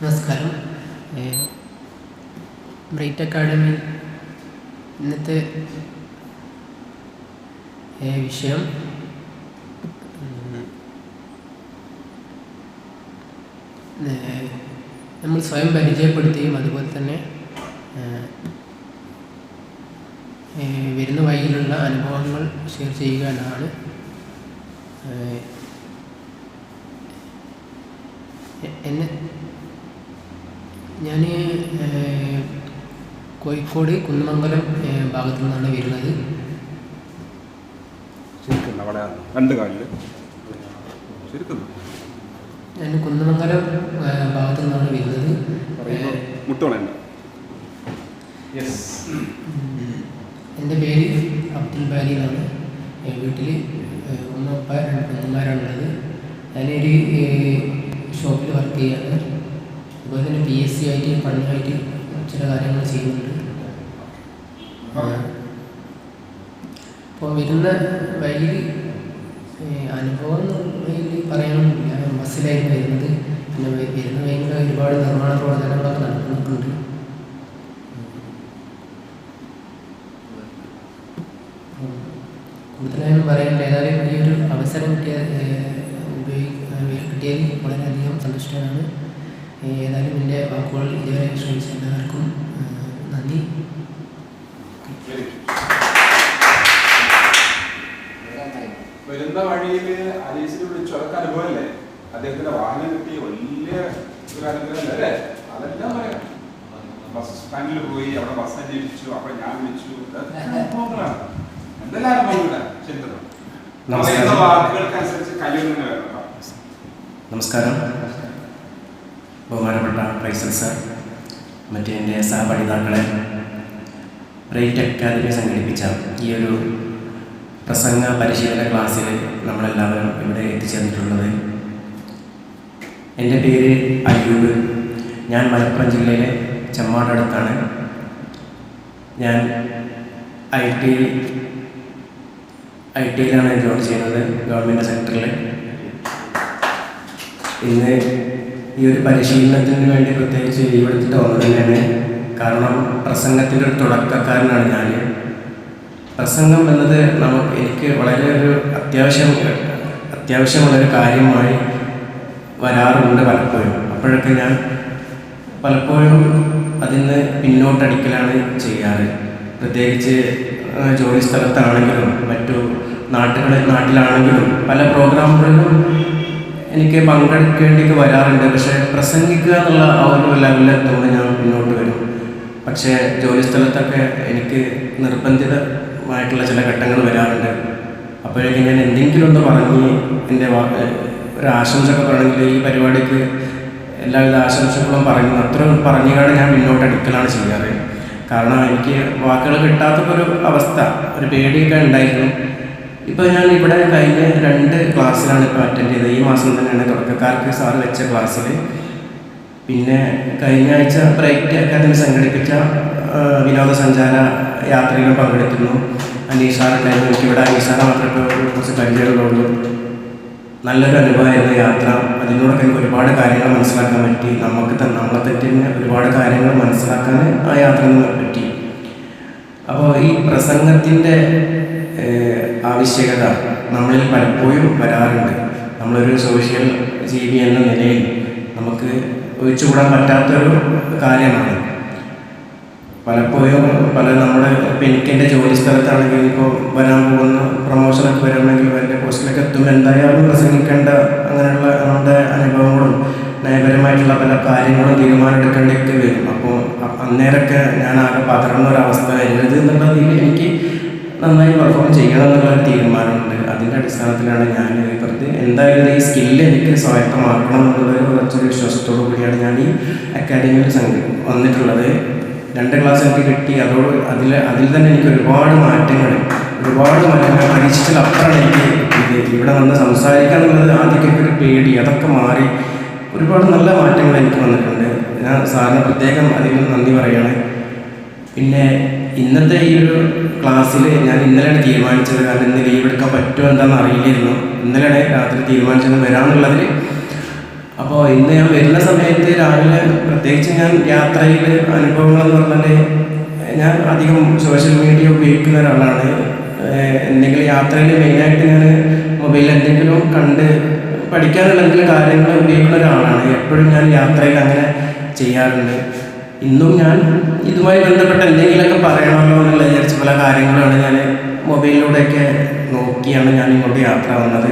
നമസ്കാരം. Bright academy ഇന്നത്തെ വിഷയം നമ്മൾ സ്വയം പരിചയപ്പെടുത്തുകയും അതുപോലെ തന്നെ വരുന്ന വഴിയിലുള്ള അനുഭവങ്ങൾ ഷെയർ ചെയ്യുക എന്നതാണ് ഏ, എ- എന്നെ ഞാൻ കോഴിക്കോട് കുന്നമംഗലം ഭാഗത്തു നിന്നാണ് വരുന്നത്. രണ്ട് കാലിൽ ഞാൻ കുന്നമംഗലം ഭാഗത്തു നിന്നാണ് വരുന്നത്. എന്റെ പേര് അബ്ദുൽ ബാരി എന്നാണ് വീട്ടിൽ ഉമ്മ ഉപ്പ രണ്ട് പെങ്ങന്മാരാണുള്ളത്. ഞാനൊരു ഷോപ്പിൽ വർക്ക് ചെയ്യാണ്. അതുപോലെ തന്നെ പി എസ് സി ആയിട്ട് പഠനമായിട്ട് ചില കാര്യങ്ങൾ ചെയ്യുന്നുണ്ട്. അപ്പോൾ വരുന്ന വഴിയിൽ അനുഭവം പറയാനൊന്നുമില്ല ബസ്സിലായിരുന്നു വരുന്നത് പിന്നെ വ- വരുന്ന വഴിയിൽ ഒരുപാട് നിർമ്മാണ പ്രവർത്തനങ്ങളൊക്കെ നടക്കുന്നുണ്ട് ഉം. കൂടുതലായൊന്നും പറയാനില്ല ഏതായാലും ഈ ഒരു അവസരം കിട്ടിയ ഉപയോഗിക്കാൻ കിട്ടിയതിൽ വളരെയധികം സന്തുഷ്ടനാണ്. ഏതായാലും എന്റെ വാക്കുകൾ ഇതുവരെ ശ്രമിച്ച എല്ലാവർക്കും നന്ദി. വരുന്ന വഴിയിൽ അലീസിനെ വിളിച്ചു. അതൊക്കെ അനുഭവമല്ലേ? അദ്ദേഹത്തിന്റെ വാഹനം കിട്ടി. വലിയ ഒരു അനുഗ്രഹം അല്ലേ? അതെല്ലാം പറയാം. ബസ് സ്റ്റാൻഡിൽ പോയി അവിടെ ബസ് അന്വേഷിച്ചു അവിടെ ഞാൻ വിളിച്ചു. അതൊക്കെ അനുഭവങ്ങളാണ് നമസ്കാരം. ബഹുമാനപ്പെട്ട ഫൈസൽ സാർ മറ്റേ എന്റെ സഹപഠിതാക്കളെ റേറ്റ് അക്കാദമി സംഘടിപ്പിച്ച ഈ ഒരു പ്രസംഗ പരിശീലന ക്ലാസ്സിൽ നമ്മളെല്ലാവരും ഇവിടെ എത്തിച്ചേർന്നിട്ടുള്ളത്. എന്റെ പേര് അയ്യൂബ്. ഞാൻ മലപ്പുറം ജില്ലയിലെ ചെമ്മാടടുത്താണ് ഞാൻ ഐ ടി ഐ ടിയിലാണ് ജോലി ചെയ്യുന്നത് ഗവൺമെന്റ് സെക്ടറിൽ. ഇന്ന് ഈ ഒരു പരിശീലനത്തിന് വേണ്ടി പ്രത്യേകിച്ച് ഇവിടുത്തെ ഓർമ്മ തന്നെയാണ്. കാരണം പ്രസംഗത്തിന്റെ ഒരു തുടക്കക്കാരനാണ് ഞാൻ. പ്രസംഗം എന്നത് നമുക്ക് എനിക്ക് വളരെ ഒരു അത്യാവശ്യം അത്യാവശ്യമുള്ളൊരു കാര്യമായി വരാറുണ്ട് പലപ്പോഴും. അപ്പോഴൊക്കെ ഞാൻ പലപ്പോഴും അതിന് പിന്നോട്ടടിക്കലാണ് ചെയ്യാറ്. പ്രത്യേകിച്ച് ജോലി സ്ഥലത്താണെങ്കിലും മറ്റു നാട്ടുകളിൽ നാട്ടിലാണെങ്കിലും പല പ്രോഗ്രാമുകളിലും എനിക്ക് പങ്കെടുക്കേണ്ടി വരാറുണ്ട്. പക്ഷേ പ്രസംഗിക്കുക എന്നുള്ള ആ ഒരു ലെവലിലെത്തുമ്പോൾ ഞാൻ മുന്നോട്ട് വരും. പക്ഷേ ജോലി സ്ഥലത്തൊക്കെ എനിക്ക് നിർബന്ധിതമായിട്ടുള്ള ചില ഘട്ടങ്ങൾ വരാറുണ്ട്. അപ്പോഴേക്കും ഞാൻ എന്തെങ്കിലും ഒന്ന് പറഞ്ഞ് എന്റെ ഒരു ആശംസ ഒക്കെ പറയണമെങ്കിൽ ഈ പരിപാടിക്ക് എല്ലാവിധ ആശംസകളും പറഞ്ഞു അത്ര പറഞ്ഞുകാണ് ഞാൻ മുന്നോട്ട് അടുക്കലാണ് ചെയ്യാറ്. കാരണം എനിക്ക് വാക്കുകൾ കിട്ടാത്തൊരു അവസ്ഥ ഒരു പേടിയൊക്കെ ഉണ്ടായിരുന്നു. ഇപ്പോൾ ഞാൻ ഇവിടെ കഴിഞ്ഞ രണ്ട് ക്ലാസ്സിലാണ് ഇപ്പോൾ അറ്റൻഡ് ചെയ്തത്. ഈ മാസം തന്നെയാണ് തുടക്കക്കാർക്ക് സാറ് വെച്ച ക്ലാസ്സിൽ പിന്നെ കഴിഞ്ഞ ആഴ്ച ബ്രൈറ്റ് അക്കാദമി സംഘടിപ്പിച്ച വിനോദസഞ്ചാര യാത്രയിൽ പങ്കെടുത്തിരുന്നു. അനീഷാറുണ്ടായിരുന്നു എനിക്കിവിടെ അനീഷാറെ മാത്രമേ കുറച്ച് പരിചയമുള്ളൂ നല്ലൊരു അനുഭവമായിരുന്നു യാത്ര. അതിലൂടെ എനിക്ക് ഒരുപാട് കാര്യങ്ങൾ മനസ്സിലാക്കാൻ പറ്റി. നമുക്ക് തന്നെ നമ്മളെ തെറ്റിന് ഒരുപാട് കാര്യങ്ങൾ മനസ്സിലാക്കാൻ ആ യാത്ര പറ്റി. അപ്പോൾ ഈ പ്രസംഗത്തിന്റെ ആവശ്യകത നമ്മളിൽ പലപ്പോഴും വരാറുണ്ട്. നമ്മളൊരു സോഷ്യൽ ജീവി എന്ന നിലയിൽ നമുക്ക് ഒഴിച്ചുകൂടാൻ പറ്റാത്തൊരു കാര്യമാണ്. പലപ്പോഴും പല നമ്മുടെ ഇപ്പം എനിക്കെന്റെ ജോലി സ്ഥലത്താണെങ്കിൽ ഇപ്പോൾ വരാൻ പോകുന്ന പോസ്റ്റിലൊക്കെ എത്തുമ്പോൾ എന്തായാലും പ്രസംഗിക്കേണ്ട അങ്ങനെയുള്ള നമ്മുടെ അനുഭവങ്ങളും നയപരമായിട്ടുള്ള പല കാര്യങ്ങളും തീരുമാനമെടുക്കേണ്ടിയൊക്കെ വരും. അപ്പോൾ അന്നേരമൊക്കെ ഞാൻ ആകെ പതറുന്ന ഒരവസ്ഥ വരരുത് എന്നുള്ളതിൽ എനിക്ക് നന്നായി പെർഫോം ചെയ്യണം എന്നുള്ള ഒരു തീരുമാനമുണ്ട്. അതിന്റെ അടിസ്ഥാനത്തിലാണ് ഞാൻ വെറുതെ എന്തായാലും ഈ സ്കില്ല് എനിക്ക് സ്വായത്തമാക്കണം എന്നുള്ള കുറച്ചൊരു വിശ്വാസത്തോടു കൂടിയാണ് ഞാൻ ഈ അക്കാദമിയിൽ സംഘ വന്നിട്ടുള്ളത്. രണ്ട് ക്ലാസ് എനിക്ക് കിട്ടി. അതോട് അതിൽ അതിൽ തന്നെ എനിക്ക് ഒരുപാട് മാറ്റങ്ങൾ ഒരുപാട് മാറ്റങ്ങൾ പരീക്ഷിച്ചതിലപ്പുറമാണ് എനിക്ക് ഇത് ഇവിടെ നിന്ന് സംസാരിക്കുക എന്നുള്ളത് ആദ്യമൊക്കെ ഒരു പേടി. അതൊക്കെ മാറി. ഒരുപാട് നല്ല മാറ്റങ്ങൾ എനിക്ക് വന്നിട്ടുണ്ട്. ഞാൻ സാറിന് പ്രത്യേകം അതിൽ നന്ദി പറയുകയാണ് പിന്നെ ഇന്നത്തെ ഈ ഒരു ക്ലാസ്സിൽ ഞാൻ ഇന്നലെയാണ് തീരുമാനിച്ചത്. കാരണം ഇന്ന് ലീവ് എടുക്കാൻ പറ്റുമോ എന്താണെന്ന് അറിയില്ലായിരുന്നു. ഇന്നലെയാണ് രാത്രി തീരുമാനിച്ചത് വരാമെന്നുള്ളതിൽ അപ്പോൾ ഇന്ന് ഞാൻ വരുന്ന സമയത്ത് രാവിലെ പ്രത്യേകിച്ച് ഞാൻ യാത്രയിൽ അനുഭവങ്ങളെന്ന് പറഞ്ഞാൽ ഞാൻ അധികം സോഷ്യൽ മീഡിയ ഉപയോഗിക്കുന്ന ഒരാളാണ്. എന്തെങ്കിലും യാത്രയിൽ മെയിനായിട്ട് ഞാൻ മൊബൈലിൽ എന്തെങ്കിലും കണ്ട് പഠിക്കാനുള്ള എന്തെങ്കിലും കാര്യങ്ങൾ ഉപയോഗിക്കുന്ന ഒരാളാണ്. എപ്പോഴും ഞാൻ യാത്രയിൽ അങ്ങനെ ചെയ്യാറുണ്ട്. ഇന്നും ഞാൻ ഇതുമായി ബന്ധപ്പെട്ട എന്തെങ്കിലുമൊക്കെ പറയണമല്ലോ എന്നുള്ള വിചാരിച്ച പല കാര്യങ്ങളാണ് ഞാൻ മൊബൈലിലൂടെയൊക്കെ നോക്കിയാണ് ഞാൻ ഇങ്ങോട്ട് യാത്ര വന്നത്.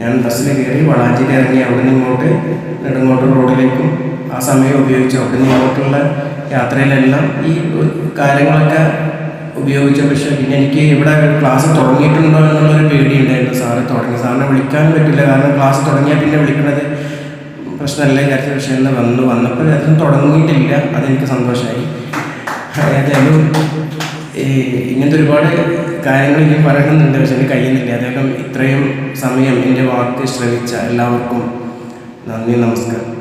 ഞാൻ ബസ്സിൽ കയറി വളാഞ്ചേരി ഇറങ്ങി അവിടെ നിന്ന് ഇങ്ങോട്ട് നെടുങ്ങോട്ട് റോഡിലേക്കും ആ സമയം ഉപയോഗിച്ചു അവിടെ നിന്ന് ഇങ്ങോട്ടുള്ള യാത്രയിലെല്ലാം ഈ കാര്യങ്ങളൊക്കെ ഉപയോഗിച്ച പക്ഷേ പിന്നെ എനിക്ക് ഇവിടെ ക്ലാസ് തുടങ്ങിയിട്ടുണ്ടോ എന്നുള്ളൊരു പേടിയുണ്ടായിരുന്നു സാറ് തുടങ്ങി. സാറിനെ വിളിക്കാൻ പറ്റില്ല. കാരണം ക്ലാസ് തുടങ്ങിയാൽ പിന്നെ വിളിക്കുന്നത് പ്രശ്നമല്ല വിചാരിച്ച പക്ഷേ എന്ന് വന്നു. വന്നപ്പോൾ അതിന് തുടങ്ങിയിട്ടില്ല. അതെനിക്ക് സന്തോഷമായി ഏതായാലും ഈ ഇങ്ങനത്തെ ഒരുപാട് കാര്യങ്ങൾ ഇനി പറയണമെന്നുണ്ട്. പക്ഷെ എനിക്ക് കഴിയുന്നില്ല. അദ്ദേഹം ഇത്രയും സമയം എന്റെ വാക്ക് ശ്രമിച്ച എല്ലാവർക്കും നന്ദി നമസ്കാരം.